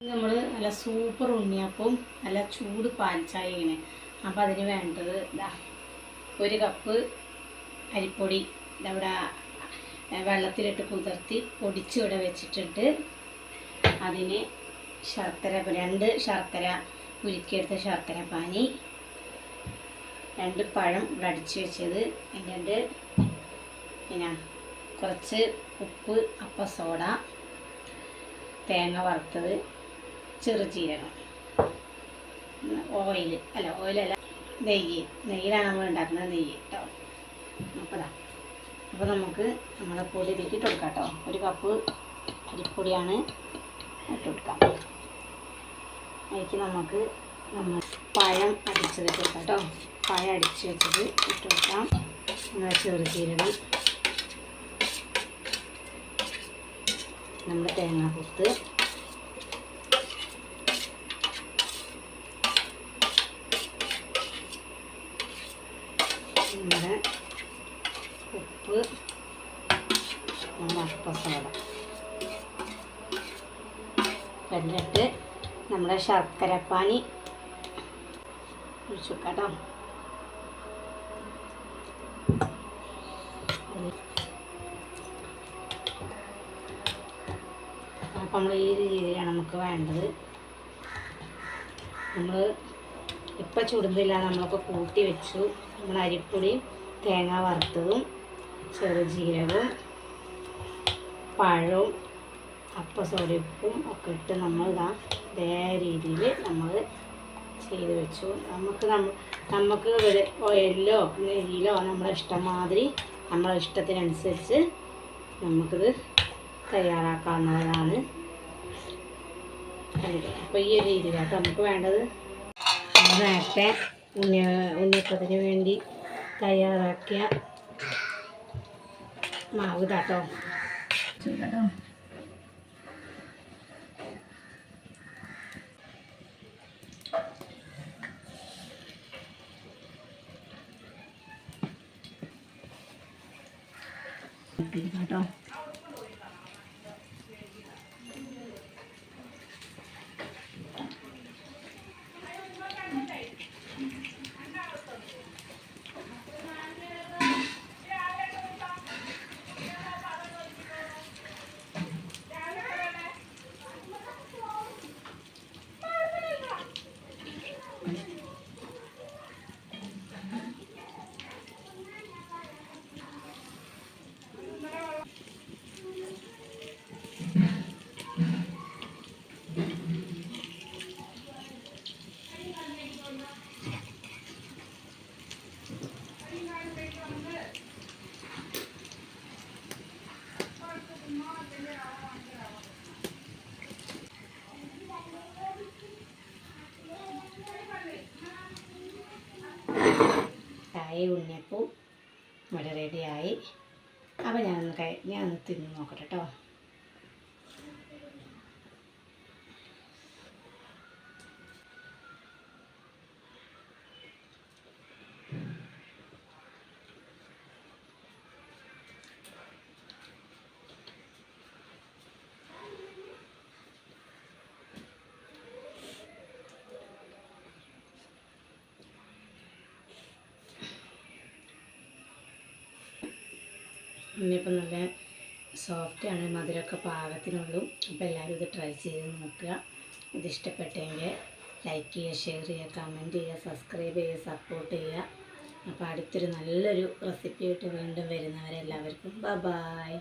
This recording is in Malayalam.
നമ്മൾ നല്ല സൂപ്പർ ഉണ്ണിയപ്പം നല്ല ചൂട് പാൽച്ചായ ഇങ്ങനെ. അപ്പോൾ അതിന് വേണ്ടത് ഇതാ ഒരു കപ്പ് അരിപ്പൊടി ഇതവിടെ വെള്ളത്തിലിട്ട് കുതിർത്തി പൊടിച്ച് ഇവിടെ വെച്ചിട്ടിട്ട് അതിന് ശർക്കര രണ്ട് ശർക്കര ഉരുക്കിയെടുത്ത ശർക്കര പാനി രണ്ട് പഴം ഇവിടെ അടിച്ച് വെച്ചത് രണ്ട് പിന്നെ കുറച്ച് ഉപ്പ് അപ്പ സോഡ തേങ്ങ വറുത്തത് ചെറുജീരകം ഓയിൽ അല്ല ഓയിലല്ല നെയ്യ്. നെയ്യിലാണ് നമ്മൾ ഉണ്ടാക്കുന്നത് നെയ്യ് കേട്ടോ അപ്പോൾ അപ്പോൾ നമുക്ക് നമ്മളെ പൊടി ഇതിലേക്ക് ഇട്ട് കൊടുക്കാം കേട്ടോ ഒരു കപ്പ് അരിപ്പൊടിയാണ് ഇട്ട് കൊടുക്കാം. അതിലേക്ക് നമുക്ക് നമ്മൾ പഴം അടിച്ചത് കൊടുക്കാം കേട്ടോ പഴം അടിച്ച് വെച്ചത് ഇട്ട് കൊടുക്കാം. നമ്മുടെ ചെറുജീരകം നമ്മുടെ തേങ്ങാക്കൊത്ത് നമ്മുടെ ഉപ്പ് അപ്പസോട എന്നിട്ട് നമ്മുടെ ശർക്കരപ്പാനി ഒഴിച്ചു കേട്ടോ. അപ്പം നമ്മൾ ഈ രീതിയിലാണ് നമുക്ക് വേണ്ടത്. നമ്മൾ ഇപ്പം ചുടുന്നില്ല നമ്മളൊക്കെ കൂട്ടി വെച്ചു. നമ്മൾ അരിപ്പൊടി തേങ്ങ വറുത്തതും ചെറുജീരകവും പഴവും അപ്പസോടിപ്പും ഒക്കെ ഇട്ട് നമ്മൾ ഇതാ ഇതേ രീതിയിൽ നമ്മൾ ചെയ്ത് വെച്ചു. നമുക്ക് നമുക്ക് ഓയിലോ നെല്ലോ നമ്മളെ ഇഷ്ടം മാതിരി ഇഷ്ടത്തിനനുസരിച്ച് നമുക്കിത് തയ്യാറാക്കാവുന്നതാണ്. അപ്പോൾ ഈ ഒരു രീതിയിലാട്ടോ നമുക്ക് വേണ്ടത്. നേരത്തെ ഉണ്ണി ഉണ്ണിയപ്പത്തിന് വേണ്ടി തയ്യാറാക്കിയ മാവ് കേട്ടോ കേട്ടോ കേട്ടോ ചായ ഉണ്ണിയപ്പവും ഇവിടെ റെഡിയായി. അപ്പോൾ ഞാനൊന്ന് കൈ ഞാനൊന്ന് തിന്ന് നോക്കട്ടെ കേട്ടോ ഉണ്ണിയപ്പം നല്ല സോഫ്റ്റാണ് മധുരമൊക്കെ പാകത്തിനുള്ളൂ. അപ്പോൾ എല്ലാവരും ഇത് ട്രൈ ചെയ്ത് നോക്കുക. ഇത് ഇഷ്ടപ്പെട്ടെങ്കിൽ ലൈക്ക് ചെയ്യുക ഷെയർ ചെയ്യുക കമന്റ് ചെയ്യുക സബ്സ്ക്രൈബ് ചെയ്യുക സപ്പോർട്ട് ചെയ്യുക. അപ്പോൾ അടുത്തൊരു നല്ലൊരു റെസിപ്പി ആയിട്ട് വീണ്ടും വരുന്നവരെല്ലാവർക്കും ബ ബായ്